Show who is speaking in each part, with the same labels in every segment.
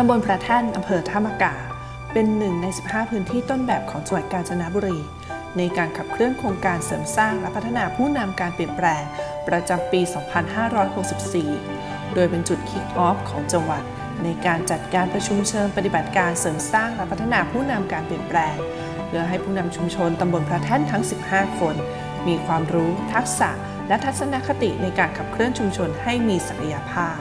Speaker 1: ตำบลพระแท่นอำเภอท่ามะกา เป็นหนึ่งใน 15 พื้นที่ต้นแบบของจังหวัดกาญจนบุรี ในการขับเคลื่อนโครงการเสริมสร้างและพัฒนาผู้นำการเปลี่ยนแปลง ประจำปี 2564 โดยเป็นจุดคิกออฟของจังหวัด ในการจัดการประชุมเชิงปฏิบัติการเสริมสร้างและพัฒนาผู้นำการเปลี่ยนแปลงเพื่อให้ผู้นำชุมชนตำบลพระแท่นทั้ง 15 คน มีความรู้ทักษะและทัศนคติในการขับเคลื่อนชุมชนให้มีศักยภาพ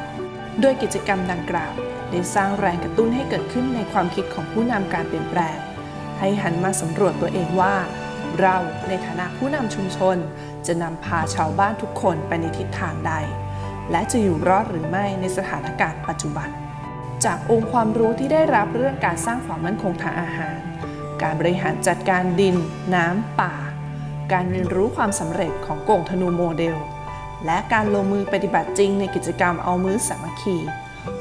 Speaker 1: โดยกิจกรรมดังกล่าว ได้สร้างแรงกระตุ้นให้เกิดขึ้นในความคิดของผู้นำการเปลี่ยนแปลง ให้หันมาสำรวจตัวเองว่า เราในฐานะผู้นำชุมชน จะนำพาชาวบ้านทุกคนไปในทิศทางใด และจะอยู่รอดหรือไม่ในสถานการณ์ปัจจุบัน จากองค์ความรู้ที่ได้รับเรื่องการสร้างความมั่นคงทางอาหาร การบริหารจัดการดิน น้ำป่า การเรียนรู้ความสำเร็จของกงธนูโมเดล และการลงมือปฏิบัติจริงในกิจกรรมเอามือสามัคคี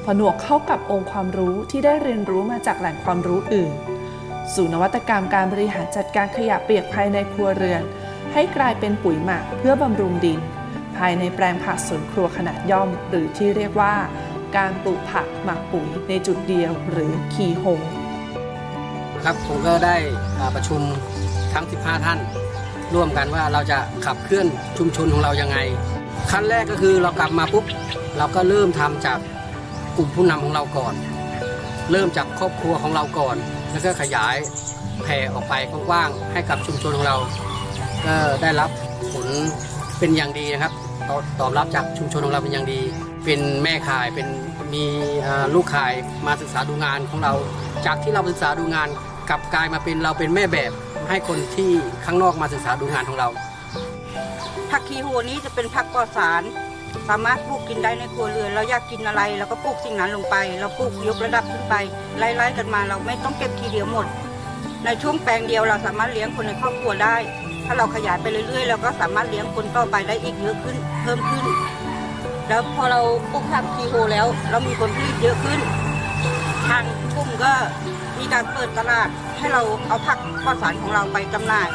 Speaker 1: ผนวกเข้ากับองค์ความรู้ที่ได้เรียนรู้มาจากแหล่งความรู้อื่น สู่นวัตกรรมการบริหารจัดการขยะเปียกภายในครัวเรือน ให้กลายเป็นปุ๋ยหมักเพื่อบำรุงดิน ภายในแปลงผักสวนครัวขนาดย่อม หรือที่เรียกว่า การปลูกผักหมักปุ๋ยในจุดเดียวหรือคีโฮ
Speaker 2: ครับผมก็ได้ประชุมทั้ง 15 ท่าน ร่วมกันว่าเราจะขับเคลื่อนชุมชนของเรายังไง ขั้นแรกก็คือเรากลับมาปุ๊บเราก็เริ่มทำจาก กลุ่มผู้นำของเราก่อน เริ่มจากครอบครัวของเราก่อน แล้วก็ขยายแผ่ออกไปกว้างๆให้กับชุมชนของเรา ก็ได้รับผลเป็นอย่างดีนะครับตอบตอบรับจากชุมชนของเราเป็นอย่างดี เป็นแม่ขายเป็นมีลูกขายมาศึกษาดูงานของเรา จากที่เราศึกษาดูงานกลับกลายมาเป็นเราเป็นแม่แบบให้คนที่ข้างนอกมาศึกษาดูงานของเรา
Speaker 3: ผักคีโฮนี้จะเป็นผักปลอดสาร สามารถปลูกกินได้ในครัวเรือนเราอยากกินอะไรเราก็ปลูกสิ่งนั้นลงไป เราปลูกยกระดับขึ้นไปไล่ๆกันมา เราไม่ต้องเก็บทีเดียวหมด ในช่วงแปลงเดียวเราสามารถเลี้ยงคนในครอบครัวได้ ถ้าเราขยายไปเรื่อยๆ เราก็สามารถเลี้ยงคนต่อไปได้อีกเยอะขึ้นเพิ่มขึ้น แล้วพอเราปลูกผักคีโฮแล้ว เรามีผลผลิตเยอะขึ้น ทางกลุ่มก็มีการเปิดตลาดให้เราเอาผักปลอดสารของเราไปจำหน่าย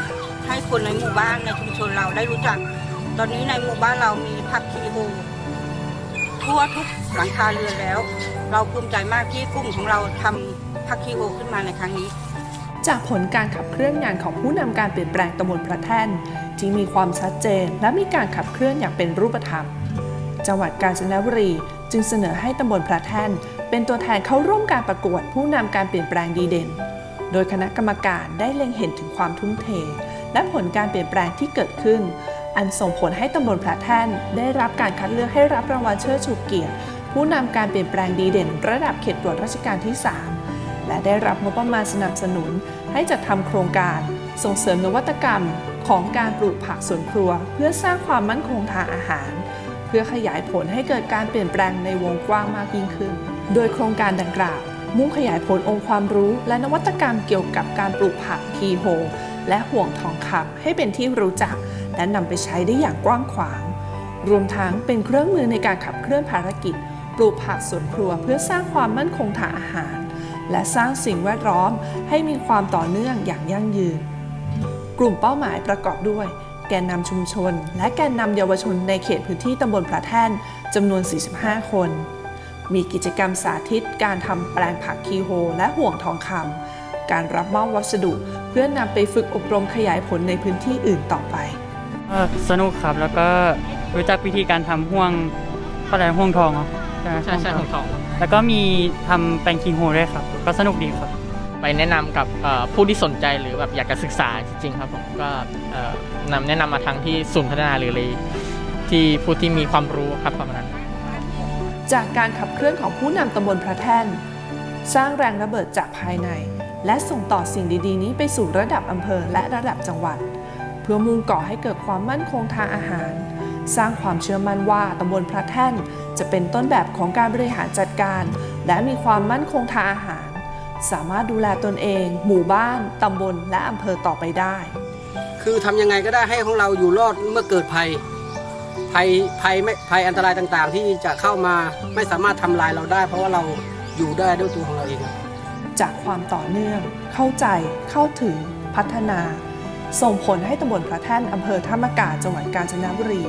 Speaker 3: ให้คนในหมู่บ้านในชุมชนเราได้รู้จัก ตอนนี้ในหมู่บ้านเรามีผักคีโฮทั่วทุกหลังคาเรือนแล้ว เราภูมิใจมากที่กลุ่มของเราทำผักคีโฮขึ้นมาในครั้งนี้
Speaker 1: จากผลการขับเคลื่อนงานของผู้นำการเปลี่ยนแปลงตำบลพระแท่น ที่มีความชัดเจนและมีการขับเคลื่อนอย่างเป็นรูปธรรม จังหวัดกาญจนบุรีจึงเสนอให้ตำบลพระแท่น เป็นตัวแทนเข้าร่วมการประกวดผู้นำการเปลี่ยนแปลงดีเด่น โดยคณะกรรมการได้เล็งเห็นถึงความทุ่มเท และผลการเปลี่ยนแปลงที่เกิดขึ้น อันส่งผลให้ตำบลพระแท่นได้รับการคัดเลือกให้รับรางวัลเชิดชูเกียรติ ผู้นำการเปลี่ยนแปลงดีเด่น ระดับเขตตรวจราชการที่ 3 และได้รับงบประมาณสนับสนุน ให้จัดทำโครงการ ส่งเสริมนวัตกรรมของการปลูกผักสวนครัว เพื่อสร้างความมั่นคงทางอาหาร เพื่อขยายผลให้เกิดการเปลี่ยนแปลงในวงกว้างมากยิ่งขึ้น โดยโครงการดังกล่าว มุ่งขยายผลองค์ความรู้และนวัตกรรมเกี่ยวกับการปลูกผักคีโฮและห่วงทองคำให้เป็นที่รู้จัก และนำไปใช้ได้อย่างกว้างขวาง รวมทั้งเป็นเครื่องมือในการขับเคลื่อนภารกิจ ปลูกผักสวนครัวเพื่อสร้างความมั่นคงทางอาหาร และสร้างสิ่งแวดล้อมให้มีความต่อเนื่องอย่างยั่งยืน กลุ่มเป้าหมายประกอบด้วย แกนนำชุมชน และแกนนำเยาวชนในเขตพื้นที่ตำบลพระแท่นจำนวน 45 คน มีกิจกรรมสาธิต การทำแปลงผักคีโฮ และห่วงทองคำการรับมอบวัสดุเพื่อนำไปฝึกอบรมขยายผลในพื้นที่อื่นต่อไป
Speaker 4: สนุกครับแล้วก็รู้จักวิธีการทำห่วงอะไรห่วงทองเหรอใช่ไหม
Speaker 5: ใช่ใช่ของทอง
Speaker 4: แล้วก็มีทำแปลงคิงโฮด้วยครับ ก็สนุกดีครับ
Speaker 5: ไปแนะนำกับเอ่อผู้ที่สนใจหรือแบบอยากจะศึกษาจริงๆครับผมก็เอ่อนำแนะนำมาทางที่ศูนย์พัฒนาหรือเลยที่ผู้ที่มีความรู้ครับประมาณนั้น
Speaker 1: จากการขับเคลื่อนของผู้นำตำบลพระแท่น สร้างแรงระเบิดจากภายใน และส่งต่อสิ่งดีๆ นี้ไปสู่ระดับอำเภอและระดับจังหวัดเพื่อมุ่งก่อให้เกิดความมั่นคงทางอาหาร สร้างความเชื่อมั่นว่าตำบลพระแท่น จะเป็นต้นแบบของการบริหารจัดการ และมีความมั่นคงทางอาหาร สามารถดูแลตนเอง หมู่บ้านตำบลและอำเภอต่อไปได้
Speaker 2: คือทำยังไงก็ได้ให้ของเราอยู่รอดเมื่อเกิดภัยภัยภัยไม่ภัยอันตรายต่างๆ ที่จะเข้ามาไม่สามารถทำลายเราได้ เพราะว่าเราอยู่ได้ด้วยตัวของเราเอง
Speaker 1: จากความต่อเนื่อง เข้าใจเข้าถึงพัฒนา ส่งผลให้ตำบลพระแท่นอำเภอท่ามกาจังหวัดกาญจนบุรี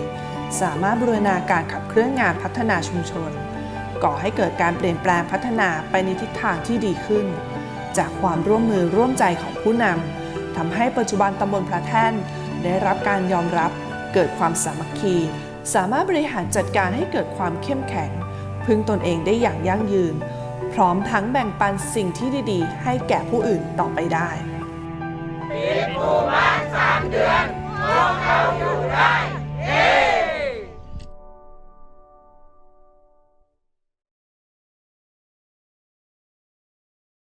Speaker 1: สามารถบูรณาการขับเคลื่อนงานพัฒนาชุมชน ก่อให้เกิดการเปลี่ยนแปลงพัฒนาไปในทิศทางที่ดีขึ้น จากความร่วมมือร่วมใจของผู้นำทำให้ปัจจุบันตำบลพระแท่นได้รับการยอมรับ เกิดความสามัคคี สามารถบริหารจัดการให้เกิดความเข้มแข็ง พึ่งตนเองได้อย่างยั่งยืน พร้อมทั้งแบ่งปันสิ่งที่ดีๆ ให้แก่ผู้อื่นต่อไปได้
Speaker 6: ปิดหมู่บ้านส